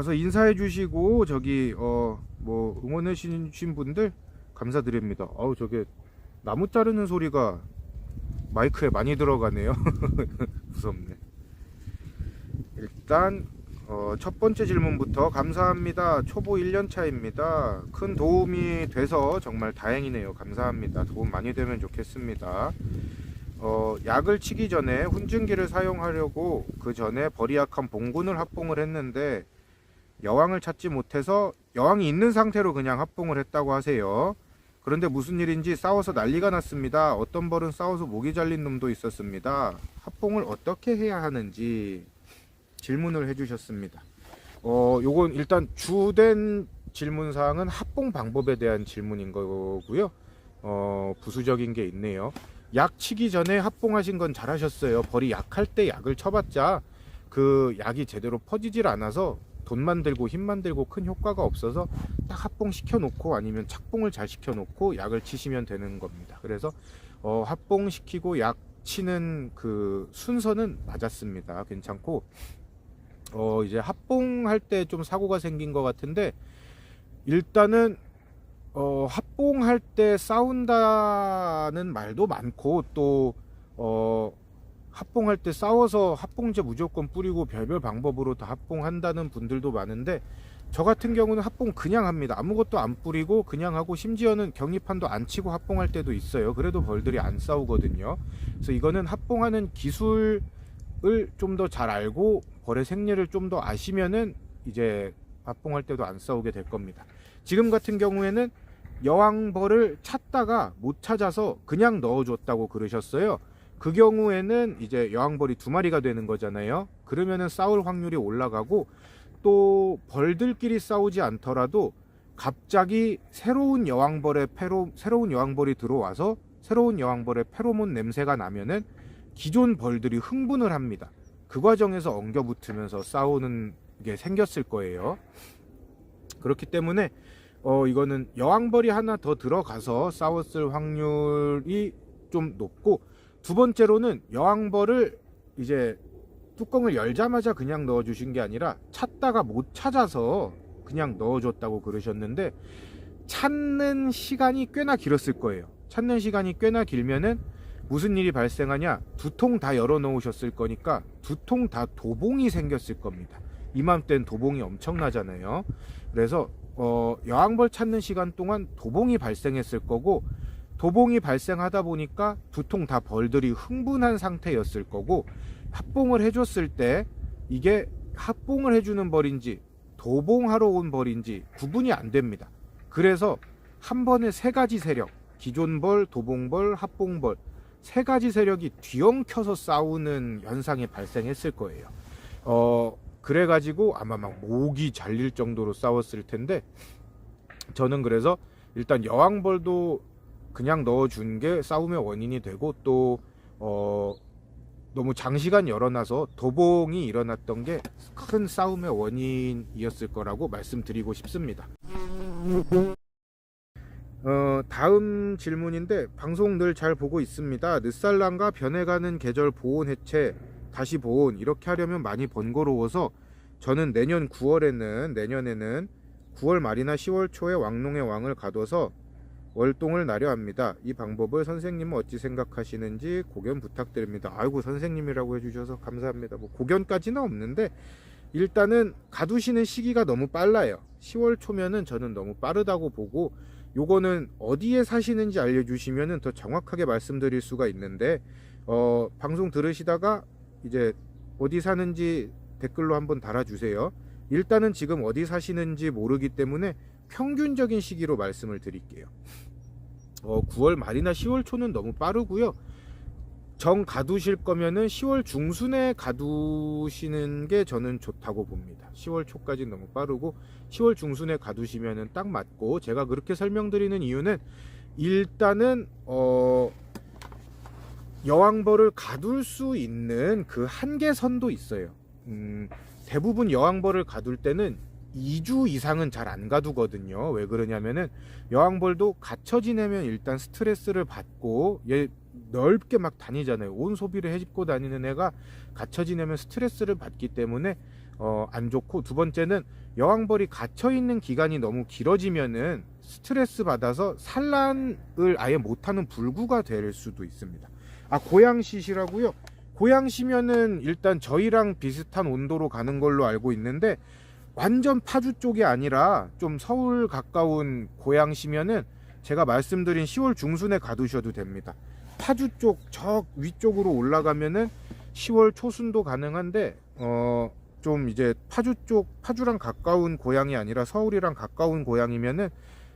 와서 인사해 주시고 저기 어 뭐 응원해 주신 분들 감사드립니다. 어우 저게 나무 자르는 소리가 마이크에 많이 들어가네요. 무섭네. 일단 어, 첫 번째 질문부터 감사합니다. 초보 1년 차입니다. 큰 도움이 돼서 정말 다행이네요. 감사합니다. 도움 많이 되면 좋겠습니다. 어, 약을 치기 전에 훈증기를 사용하려고 그 전에 버리약한 봉군을 합봉을 했는데 여왕을 찾지 못해서 여왕이 있는 상태로 그냥 합봉을 했다고 하세요. 그런데 무슨 일인지 싸워서 난리가 났습니다. 어떤 벌은 싸워서 목이 잘린 놈도 있었습니다. 합봉을 어떻게 해야 하는지 질문을 해주셨습니다. 어, 요건 일단 주된 질문 사항은 합봉 방법에 대한 질문인 거고요. 어, 부수적인 게 있네요. 약 치기 전에 합봉하신 건 잘하셨어요. 벌이 약할 때 약을 쳐봤자 그 약이 제대로 퍼지질 않아서 돈만 들고 힘만 들고 큰 효과가 없어서 딱 합봉 시켜놓고 아니면 착봉을 잘 시켜놓고 약을 치시면 되는 겁니다. 그래서 어, 합봉 시키고 약 치는 그 순서는 맞았습니다. 괜찮고 어, 이제 합봉할 때 좀 사고가 생긴 것 같은데 일단은 어, 합봉할 때 싸운다는 말도 많고 또 어, 합봉할 때 싸워서 합봉제 무조건 뿌리고 별별 방법으로 다 합봉한다는 분들도 많은데 저 같은 경우는 합봉 그냥 합니다. 아무것도 안 뿌리고 그냥 하고 심지어는 격리판도 안 치고 합봉할 때도 있어요. 그래도 벌들이 안 싸우거든요. 그래서 이거는 합봉하는 기술을 좀 더 잘 알고 벌의 생리를 좀 더 아시면은 이제 합봉할 때도 안 싸우게 될 겁니다. 지금 같은 경우에는 여왕벌을 찾다가 못 찾아서 그냥 넣어줬다고 그러셨어요. 그 경우에는 이제 여왕벌이 두 마리가 되는 거잖아요. 그러면은 싸울 확률이 올라가고 또 벌들끼리 싸우지 않더라도 갑자기 새로운 여왕벌의 페로 새로운 여왕벌이 들어와서 새로운 여왕벌의 페로몬 냄새가 나면은 기존 벌들이 흥분을 합니다. 그 과정에서 엉겨붙으면서 싸우는 게 생겼을 거예요. 그렇기 때문에 어 이거는 여왕벌이 하나 더 들어가서 싸웠을 확률이 좀 높고 두 번째로는 여왕벌을 이제 뚜껑을 열자마자 그냥 넣어주신 게 아니라 찾다가 못 찾아서 그냥 넣어줬다고 그러셨는데 찾는 시간이 꽤나 길었을 거예요. 찾는 시간이 꽤나 길면은 무슨 일이 발생하냐? 두 통 다 열어 놓으셨을 거니까 두 통 다 도봉이 생겼을 겁니다. 이맘때는 도봉이 엄청나잖아요. 그래서 어, 여왕벌 찾는 시간 동안 도봉이 발생했을 거고 도봉이 발생하다 보니까 두통 다 벌들이 흥분한 상태였을 거고 합봉을 해줬을 때 이게 합봉을 해주는 벌인지 도봉하러 온 벌인지 구분이 안 됩니다. 그래서 한 번에 세 가지 세력 기존벌, 도봉벌, 합봉벌 세 가지 세력이 뒤엉켜서 싸우는 현상이 발생했을 거예요. 어 그래가지고 아마 막 목이 잘릴 정도로 싸웠을 텐데 저는 그래서 일단 여왕벌도 그냥 넣어준 게 싸움의 원인이 되고 또 어, 너무 장시간 열어놔서 도봉이 일어났던 게 큰 싸움의 원인이었을 거라고 말씀드리고 싶습니다. 어, 다음 질문인데 방송 늘 잘 보고 있습니다. 늦살랑과 변해가는 계절 보온 해체 다시 보온 이렇게 하려면 많이 번거로워서 저는 내년 9월에는 내년에는 9월 말이나 10월 초에 왕농의 왕을 가둬서 월동을 나려 합니다. 이 방법을 선생님은 어찌 생각하시는지 고견 부탁드립니다. 아이고 선생님이라고 해주셔서 감사합니다. 뭐 고견까지는 없는데 일단은 가두시는 시기가 너무 빨라요. 10월 초면은 저는 너무 빠르다고 보고 요거는 어디에 사시는지 알려주시면은 더 정확하게 말씀드릴 수가 있는데 어, 방송 들으시다가 이제 어디 사는지 댓글로 한번 달아주세요. 일단은 지금 어디 사시는지 모르기 때문에 평균적인 시기로 말씀을 드릴게요. 어, 9월 말이나 10월 초는 너무 빠르고요. 정 가두실 거면은 10월 중순에 가두시는 게 저는 좋다고 봅니다. 10월 초까지 너무 빠르고 10월 중순에 가두시면은 딱 맞고 제가 그렇게 설명드리는 이유는 일단은 어 여왕벌을 가둘 수 있는 그 한계선도 있어요. 음, 대부분 여왕벌을 가둘 때는 2주 이상은 잘 안 가두거든요. 왜 그러냐면은 여왕벌도 갇혀 지내면 일단 스트레스를 받고 얘 넓게 막 다니잖아요. 온 소비를 해집고 다니는 애가 갇혀 지내면 스트레스를 받기 때문에 어, 안 좋고 두 번째는 여왕벌이 갇혀 있는 기간이 너무 길어지면은 스트레스 받아서 산란을 아예 못하는 불구가 될 수도 있습니다. 아 고양시시라고요? 고양시면은 일단 저희랑 비슷한 온도로 가는 걸로 알고 있는데 완전 파주 쪽이 아니라 좀 서울 가까운 고양시면은 제가 말씀드린 10월 중순에 가두셔도 됩니다. 파주 쪽 저 위쪽으로 올라가면은 10월 초순도 가능한데 어 좀 이제 파주 쪽 파주랑 가까운 고향이 아니라 서울이랑 가까운 고향이면은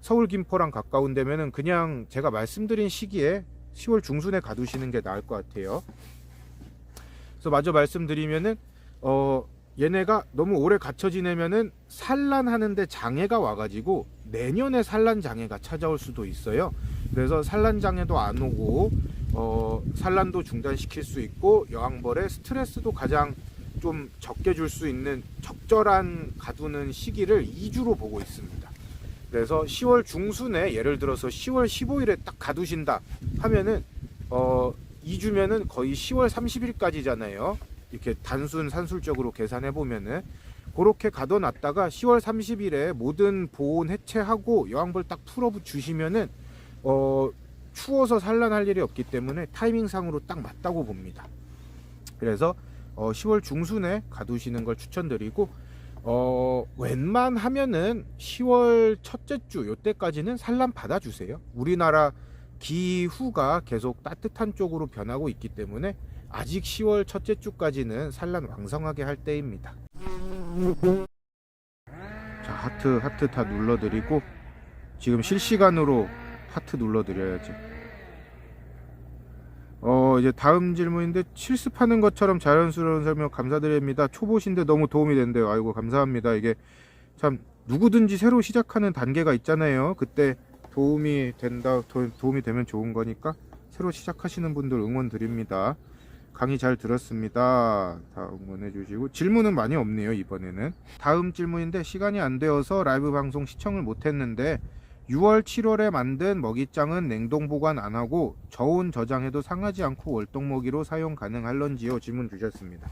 서울 김포랑 가까운 데면은 그냥 제가 말씀드린 시기에 10월 중순에 가두시는 게 나을 것 같아요. 그래서 마저 말씀드리면은 어 얘네가 너무 오래 갇혀 지내면은 산란하는데 장애가 와가지고 내년에 산란 장애가 찾아올 수도 있어요. 그래서 산란 장애도 안 오고 어 산란도 중단시킬 수 있고 여왕벌의 스트레스도 가장 좀 적게 줄 수 있는 적절한 가두는 시기를 2주로 보고 있습니다. 그래서 10월 중순에 예를 들어서 10월 15일에 딱 가두신다 하면은 어 2주면은 거의 10월 30일까지잖아요. 이렇게 단순 산술적으로 계산해 보면은 그렇게 가둬놨다가 10월 30일에 모든 보온 해체하고 여왕벌 딱 풀어 주시면은 어 추워서 산란할 일이 없기 때문에 타이밍상으로 딱 맞다고 봅니다. 그래서 어 10월 중순에 가두시는 걸 추천드리고 어 웬만하면은 10월 첫째 주 요때까지는 산란 받아주세요. 우리나라 기후가 계속 따뜻한 쪽으로 변하고 있기 때문에 아직 10월 첫째 주까지는 산란 왕성하게 할 때입니다. 자 하트 하트 다 눌러드리고 지금 실시간으로 하트 눌러드려야지. 어 이제 다음 질문인데 실습하는 것처럼 자연스러운 설명 감사드립니다. 초보신데 너무 도움이 된대요. 아이고 감사합니다. 이게 참 누구든지 새로 시작하는 단계가 있잖아요. 그때 도움이 된다 도, 도움이 되면 좋은 거니까 새로 시작하시는 분들 응원 드립니다. 강의 잘 들었습니다. 다 응원해 주시고 질문은 많이 없네요 이번에는. 다음 질문인데 시간이 안 되어서 라이브 방송 시청을 못했는데 6월 7월에 만든 먹이장은 냉동 보관 안 하고 저온 저장해도 상하지 않고 월동 먹이로 사용 가능할런지요 질문 주셨습니다.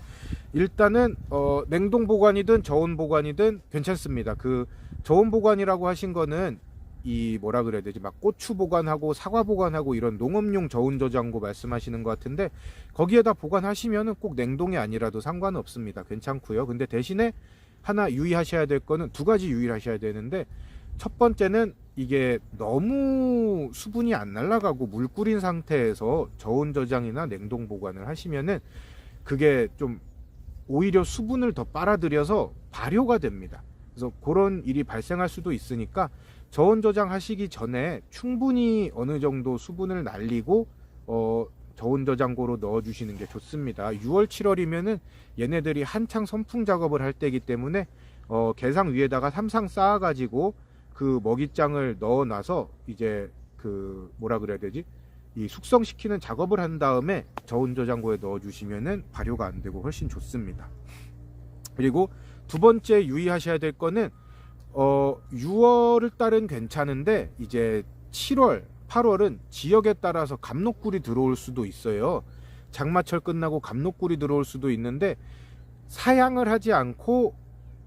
일단은 어, 냉동 보관이든 저온 보관이든 괜찮습니다. 그 저온 보관이라고 하신 거는 이 뭐라 그래야 되지 막 고추 보관하고 사과 보관하고 이런 농업용 저온 저장고 말씀하시는 것 같은데 거기에다 보관하시면은 꼭 냉동이 아니라도 상관없습니다. 괜찮고요. 근데 대신에 하나 유의하셔야 될 거는 두 가지 유의하셔야 되는데 첫 번째는 이게 너무 수분이 안 날아가고 물 끓인 상태에서 저온 저장이나 냉동 보관을 하시면은 그게 좀 오히려 수분을 더 빨아들여서 발효가 됩니다. 그래서 그런 일이 발생할 수도 있으니까 저온 저장하시기 전에 충분히 어느 정도 수분을 날리고 어 저온 저장고로 넣어 주시는 게 좋습니다. 6월 7월이면은 얘네들이 한창 선풍 작업을 할 때이기 때문에 어 개상 위에다가 삼상 쌓아 가지고 그 먹이장을 넣어 놔서 이제 그 뭐라 그래야 되지? 이 숙성시키는 작업을 한 다음에 저온 저장고에 넣어 주시면은 발효가 안 되고 훨씬 좋습니다. 그리고 두 번째 유의하셔야 될 거는 어 6월을 달은 괜찮은데 이제 7월, 8월은 지역에 따라서 감록굴이 들어올 수도 있어요. 장마철 끝나고 감록굴이 들어올 수도 있는데 사양을 하지 않고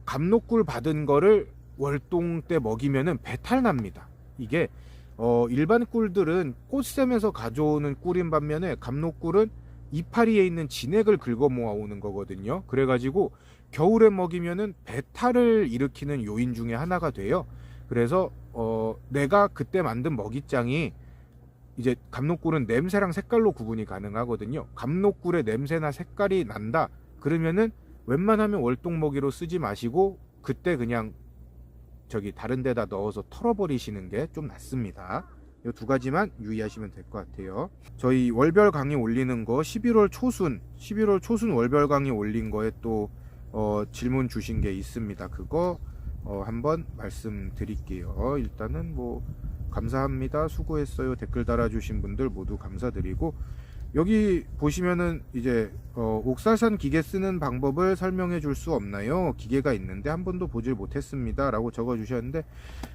감록굴 받은 거를 월동 때 먹이면은 배탈 납니다. 이게 어 일반 꿀들은 꽃샘에서 가져오는 꿀인 반면에 감록꿀은 이파리에 있는 진액을 긁어 모아오는 거거든요. 그래가지고 겨울에 먹이면은 배탈을 일으키는 요인 중에 하나가 돼요. 그래서 어 내가 그때 만든 먹이장이 이제 감록꿀은 냄새랑 색깔로 구분이 가능하거든요. 감록꿀의 냄새나 색깔이 난다. 그러면은 웬만하면 월동 먹이로 쓰지 마시고 그때 그냥 저기 다른 데다 넣어서 털어버리시는 게 좀 낫습니다. 이 두 가지만 유의하시면 될 것 같아요. 저희 월별 강의 올리는 거 11월 초순, 11월 초순 월별 강의 올린 거에 또 어, 질문 주신 게 있습니다. 그거 어, 한번 말씀드릴게요. 일단은 뭐 감사합니다. 수고했어요. 댓글 달아주신 분들 모두 감사드리고 여기 보시면은 이제 어, 옥살산 기계 쓰는 방법을 설명해 줄 수 없나요? 기계가 있는데 한 번도 보질 못했습니다. 라고 적어 주셨는데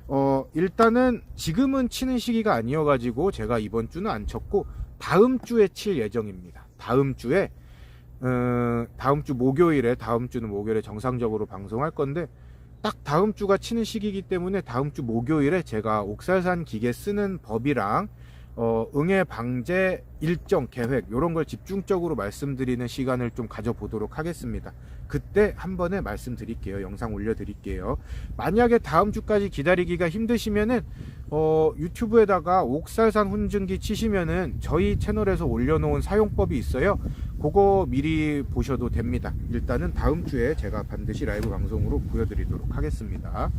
어, 일단은 지금은 치는 시기가 아니어 가지고 제가 이번 주는 안 쳤고 다음 주에 칠 예정입니다. 다음 주에 어, 다음 주 목요일에 다음 주는 목요일에 정상적으로 방송할 건데 딱 다음 주가 치는 시기이기 때문에 다음 주 목요일에 제가 옥살산 기계 쓰는 법이랑 어, 응애 방제 일정 계획 이런 걸 집중적으로 말씀드리는 시간을 좀 가져보도록 하겠습니다. 그때 한 번에 말씀드릴게요. 영상 올려드릴게요. 만약에 다음 주까지 기다리기가 힘드시면은 어, 유튜브에다가 옥살산 훈증기 치시면은 저희 채널에서 올려놓은 사용법이 있어요. 그거 미리 보셔도 됩니다. 일단은 다음 주에 제가 반드시 라이브 방송으로 보여드리도록 하겠습니다.